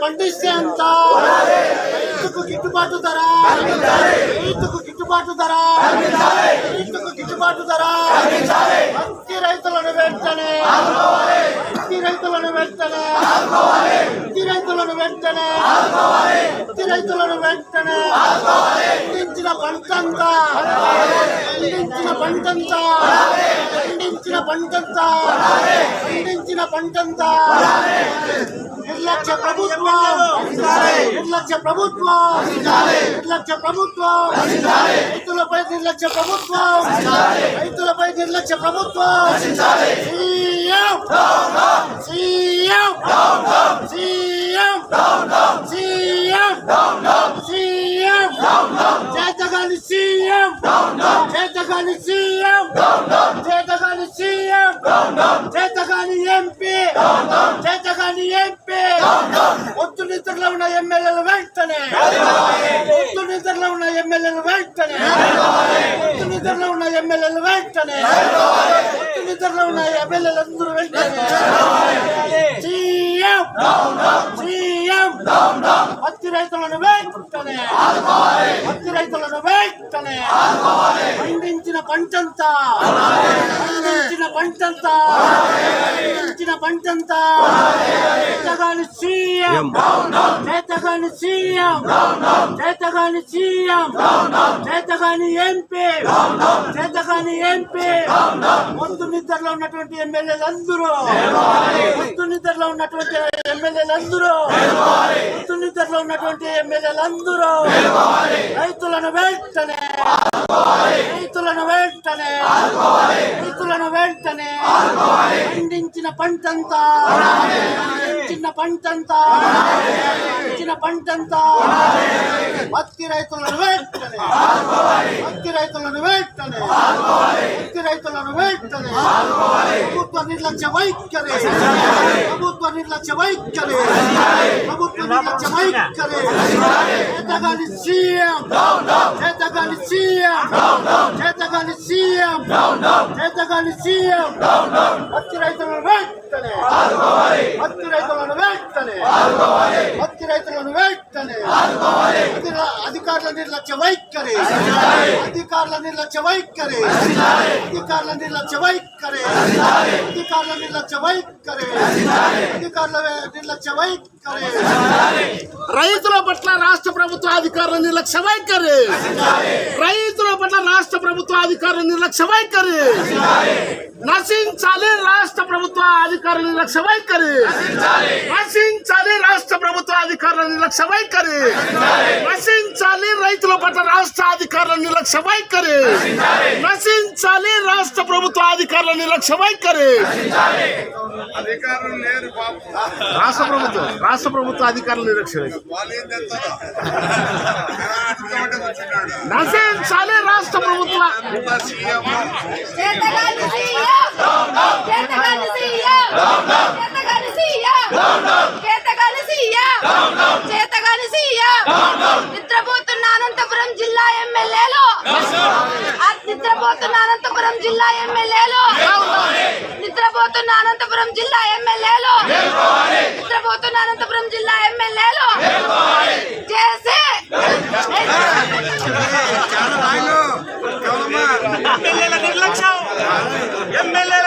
పండిస్తే అంత రైతుకు గిట్టుబాటు ధర? రైతుకు గిట్టుబాటు ధర? రైతుకు గిట్టుబాటు ధర? పత్తి రైతులను వెంటనే పత్తి రైతులను వెంటనే పత్తి రైతులను వెంటనే పత్తి రైతులను వెంటనే పండించిన పంటంతా పండించిన పంటంతా పంటంతా పండించిన పంటంతా. నిర్లక్ష్య ప్రభుత్వం నిర్లక్ష్య ప్రభుత్వం నిర్లక్ష్య ప్రభుత్వం. రైతులపై నిర్లక్ష్య ప్రభుత్వం రైతులపై నిర్లక్ష్య ప్రభుత్వం. CM CM CM CM CM. చేతగాని సీఎం చేతగాని సీఎం చేతగాని సీఎం చేతగాని ఎంపీ చేతగాని ఎంపీ ఒత్తు నిద్రలో ఉన్న ఎమ్మెల్యేలు వెంటనే ఒత్తు నిద్రలో ఉన్న ఎమ్మెల్యేలు వెంటనే ఒత్తు నిద్రలో ఉన్న ఎమ్మెల్యేలు వెంటనే ఒత్తు నిద్రలో ఉన్న ఎమ్మెల్యేలు అందరూ వెంటనే సీఎం సీఎం పత్తి రైతులను వెంటనే పత్తి రైతులను వెంటనే పండించిన పంటంతా పండించిన పంటంతా పండించిన పంటంతా చేతగాని సీఎం చేతగాని సీఎం చేతగాని సీఎం చేతగాని ఎంపీ చేతగాని ఎంపీ ముందు నిద్రలో ఉన్నటువంటి ఎమ్మెల్యేలు అందరూ ముందు నిద్రలో ఉన్నటువంటి ఎమ్మెల్యేలు అందరూ ముందు నిద్రలో ఉన్నటువంటి ఎమ్మెల్యేలు అందరూ రైతులను వెంటనే. రైతులను వెంటనే. రైతులను వెంటనే. పండించిన పంటంతా. పంటంతా. పండించిన పంటంతా. పత్తి రైతులను వెంటనే. పత్తి రైతులను వెంటనే. పత్తి రైతులను వెంటనే. ప్రభుత్వ నిర్లక్ష్య వైఖరి. ప్రభుత్వ నిర్లక్ష్య వైఖరి. ప్రభుత్వ నిర్లక్ష్య వైఖరి. చేతగాని సీఎం. చేతగాని సీఎం. చేతగాని సీఎం. చేతగాని సీఎం. పత్తి రైతులను వెంటనే పత్తి రైతులను వెంటనే. పత్తి రైతులను వైఖరి అధికారుల నిర్లక్ష్య వైఖరి. అధికారుల నిర్లక్ష్య వైఖరి. అధికారుల నిర్లక్ష్య వైఖరి. అధికారుల నిర్లక్ష్య వైఖరి. అధికారుల నిర్లక్ష్య వైఖరి. రైతుల పట్ల రాష్ట్ర ప్రభుత్వ అధికారుల నిర్లక్ష్య వైఖరి. రైతుల పట్ల రాష్ట్ర ప్రభుత్వ అధికారుల నిర్లక్ష్య వైఖరి. నశించాలి రాష్ట్ర ప్రభుత్వ అధికారుల నిర్లక్ష్య వైఖరి. నశించాలి. రాష్ట్ర ప్రభుత్వ అధికారుల నిర్లక్ష్య వైఖరి. నశించాలి. రైతుల పట్ల రాష్ట్ర అధికారుల నిర్లక్ష్య వైఖరి. నశించాలి. రాష్ట్ర ప్రభుత్వ అధికారుల నిర్లక్ష్య వైఖరి. అధికారులు లేరు బాబు. రాష్ట్ర ప్రభుత్వం రాష్ట్ర ప్రభుత్వ అధికారుల నిర్లక్ష్య నశించాలి రాష్ట్ర ప్రభుత్వ నిద్రపోతున్నానంతపురం జిల్లా ఎమ్మెల్యేలు. నిద్రపోతున్న అనంతపురం జిల్లా ఎమ్మెల్యేలు. నిద్రపోతున్న అనంతపురం జిల్లా ఎమ్మెల్యేలు. నిద్రపోతున్న అనంతపురం జిల్లా ఎమ్మెల్యేలు చేసి ఎమ్మెల్యేల నిర్లక్ష్యం ఎమ్మెల్యేల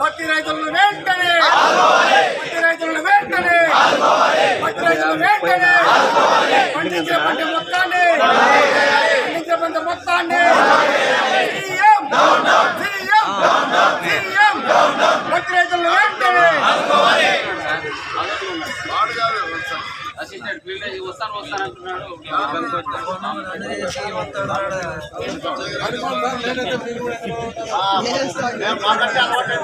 పత్తి రైతులను వెంటనే! పత్తి రైతులను వెంటనే! పత్తి రైతులను వెంటనే! పండించే పంట మొత్తాన్ని! పండించే పంట మొత్తాన్ని సీఎం సీఎం సీఎం పత్తి రైతులను వెంటనే వాడు కాదు అసిస్టెంట్ ఫీల్డ్ వస్తాను వస్తాను అంటున్నాడు. మాకంటే అలవాటు